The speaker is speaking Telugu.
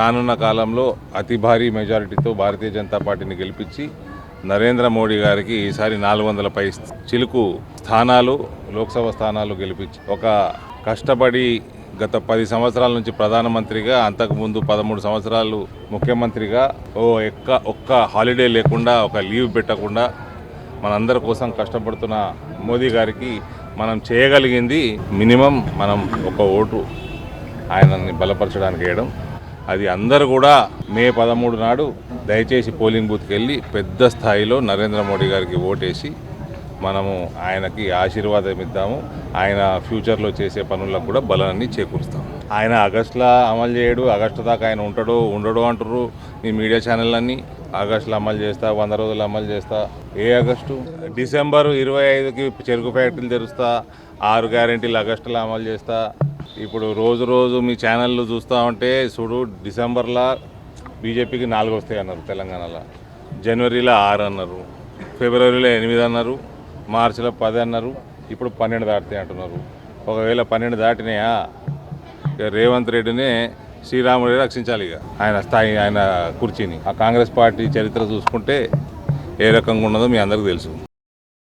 రానున్న కాలంలో అతి భారీ మెజారిటీతో భారతీయ జనతా పార్టీని గెలిపించి నరేంద్ర మోడీ గారికి ఈసారి నాలుగు వందల పై చిలుకు స్థానాలు లోక్సభ స్థానాలు గెలిపించి ఒక కష్టపడి గత పది సంవత్సరాల నుంచి ప్రధానమంత్రిగా అంతకుముందు పదమూడు సంవత్సరాలు ముఖ్యమంత్రిగా ఓ ఎక్క ఒక్క హాలిడే లేకుండా ఒక లీవ్ పెట్టకుండా మనందరి కోసం కష్టపడుతున్న మోదీ గారికి మనం చేయగలిగింది మినిమం మనం ఒక ఓటు ఆయనని బలపరచడానికి వేయడం. అది అందరూ కూడా మే పదమూడు నాడు దయచేసి పోలింగ్ బూత్కి వెళ్ళి పెద్ద స్థాయిలో నరేంద్ర మోడీ గారికి ఓటేసి మనము ఆయనకి ఆశీర్వాదం ఇద్దాము. ఆయన ఫ్యూచర్లో చేసే పనులకు కూడా బలాన్ని చేకూరుస్తాం. ఆయన ఆగస్టులో అమలు చేయడు ఆగస్టు దాకా ఆయన ఉంటాడు ఉండడు అంటారు ఈ మీడియా ఛానళ్ళన్నీ. ఆగస్టులో అమలు చేస్తా వంద రోజులు అమలు చేస్తా. ఏ ఆగస్టు? డిసెంబర్ ఇరవై ఐదుకి చెరుకు ఫ్యాక్టరీలు తెరుస్తా ఆరు గ్యారెంటీలు ఆగస్టులో అమలు చేస్తా. ఇప్పుడు రోజు రోజు మీ ఛానళ్ళు చూస్తూ ఉంటే చూడు డిసెంబర్లో బీజేపీకి నాలుగు వస్తాయి అన్నారు తెలంగాణలో. జనవరిలో ఆరు అన్నారు. ఫిబ్రవరిలో ఎనిమిది అన్నారు. మార్చిలో పది అన్నారు. ఇప్పుడు పన్నెండు దాటుతాయి అంటున్నారు. ఒకవేళ పన్నెండు దాటినాయా రేవంత్ రెడ్డినే శ్రీరాముడి రక్షించాలి ఇక. ఆయన స్థాయి ఆయన కుర్చీని. ఆ కాంగ్రెస్ పార్టీ చరిత్ర చూసుకుంటే ఏ రకంగా ఉన్నదో మీ అందరికీ తెలుసు.